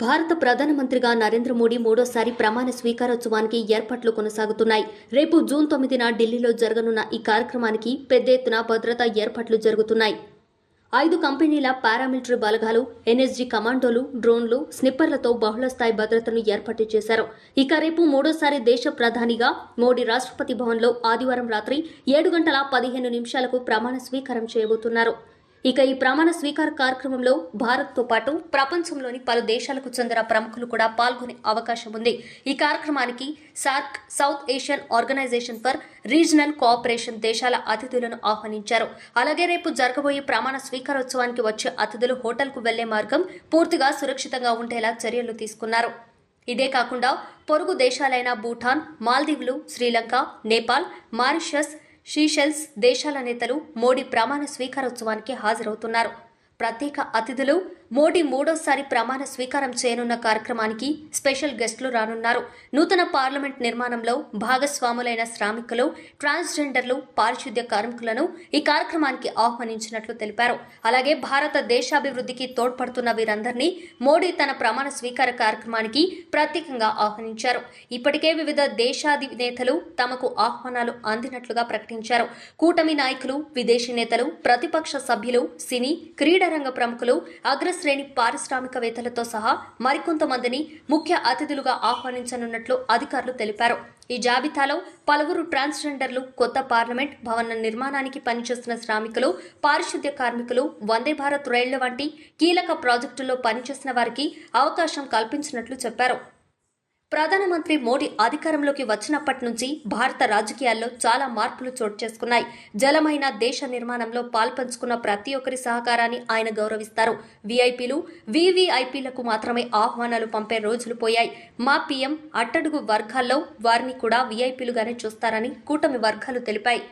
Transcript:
భారత ప్రధానమంత్రిగా నరేంద్ర మోడీ మూడోసారి ప్రమాణ స్వీకారోత్సవానికి ఏర్పాట్లు కొనసాగుతున్నాయి. రేపు జూన్ తొమ్మిదిన ఢిల్లీలో జరగనున్న ఈ కార్యక్రమానికి పెద్ద ఎత్తున భద్రతా ఏర్పాట్లు జరుగుతున్నాయి. ఐదు కంపెనీల పారామిలిటరీ బలగాలు ఎన్ఎస్జీ కమాండోలు డ్రోన్లు స్నిప్పర్లతో బహుళస్థాయి భద్రతను ఏర్పాటు చేశారు. ఇక రేపు మూడోసారి దేశ ప్రధానిగా మోడీ రాష్ట్రపతి భవన్లో ఆదివారం రాత్రి ఏడు గంటల పదిహేను నిమిషాలకు ప్రమాణ స్వీకారం చేయబోతున్నారు. ఇక ఈ ప్రమాణ స్వీకార కార్యక్రమంలో భారత్తో పాటు ప్రపంచంలోని పలు దేశాలకు చెందిన ప్రముఖులు కూడా పాల్గొనే అవకాశం ఉంది. ఈ కార్యక్రమానికి SAARC South Asian organisation for regional cooperation దేశాల అతిథులను ఆహ్వానించారు. అలాగే రేపు జరగబోయే ప్రమాణ స్వీకారోత్సవానికి వచ్చే అతిథులు హోటల్కు వెళ్ళే మార్గం పూర్తిగా సురక్షితంగా ఉండేలా చర్యలు తీసుకున్నారు. ఇదే కాకుండా పొరుగు దేశాలైన భూటాన్ మాల్దీవులు శ్రీలంక నేపాల్ మారిషస్ షీషెల్స్ దేశాల నేతలు మోడీ ప్రమాణ స్వీకారోత్సవానికి హాజరవుతున్నారు. ప్రత్యేక అతిథులు మోడీ మూడోసారి ప్రమాణ స్వీకారం చేయనున్న కార్యక్రమానికి స్పెషల్ గెస్టులు రానున్నారు. నూతన పార్లమెంట్ నిర్మాణంలో భాగస్వాములైన శ్రామికులు ట్రాన్స్జెండర్లు పారిశుద్ధ్య కార్మికులను ఈ కార్యక్రమానికి ఆహ్వానించినట్లు తెలిపారు. అలాగే భారత దేశాభివృద్ధికి తోడ్పడుతున్న వీరందరినీ మోడీ తన ప్రమాణ స్వీకార కార్యక్రమానికి ప్రత్యేకంగా ఆహ్వానించారు. ఇప్పటికే వివిధ దేశాధినేతలు తమకు ఆహ్వానాలు అందినట్లుగా ప్రకటించారు. కూటమి నాయకులు విదేశీ నేతలు ప్రతిపక్ష సభ్యులు సినీ క్రీడారంగ ప్రముఖులు శ్రేణి పారిశ్రామికవేత్తలతో సహా మరికొంతమందిని ముఖ్య అతిథులుగా ఆహ్వానించనున్నట్లు అధికారులు తెలిపారు. ఈ జాబితాలో పలువురు ట్రాన్స్జెండర్లు కొత్త పార్లమెంట్ భవన నిర్మాణానికి పనిచేస్తున్న శ్రామికులు పారిశుద్ధ్య కార్మికులు వందే భారత్ రైళ్ళ వంటి కీలక ప్రాజెక్టుల్లో పనిచేసిన వారికి అవకాశం కల్పించినట్లు చెప్పారు. ప్రధానమంత్రి మోడీ అధికారంలోకి వచ్చినప్పటి నుంచి భారత రాజకీయాల్లో చాలా మార్పులు చోటు చేసుకున్నాయి. జలమైన దేశ నిర్మాణంలో పాల్పంచుకున్న ప్రతి ఒక్కరి సహకారాన్ని ఆయన గౌరవిస్తారు. వీఐపీలు వీవీఐపీలకు మాత్రమే ఆహ్వానాలు పంపే రోజులు పోయాయి. మా పీఎం అట్టడుగు వర్గాల్లో వారిని కూడా వీఐపీలుగానే చూస్తారని కూటమి వర్గాలు తెలిపాయి.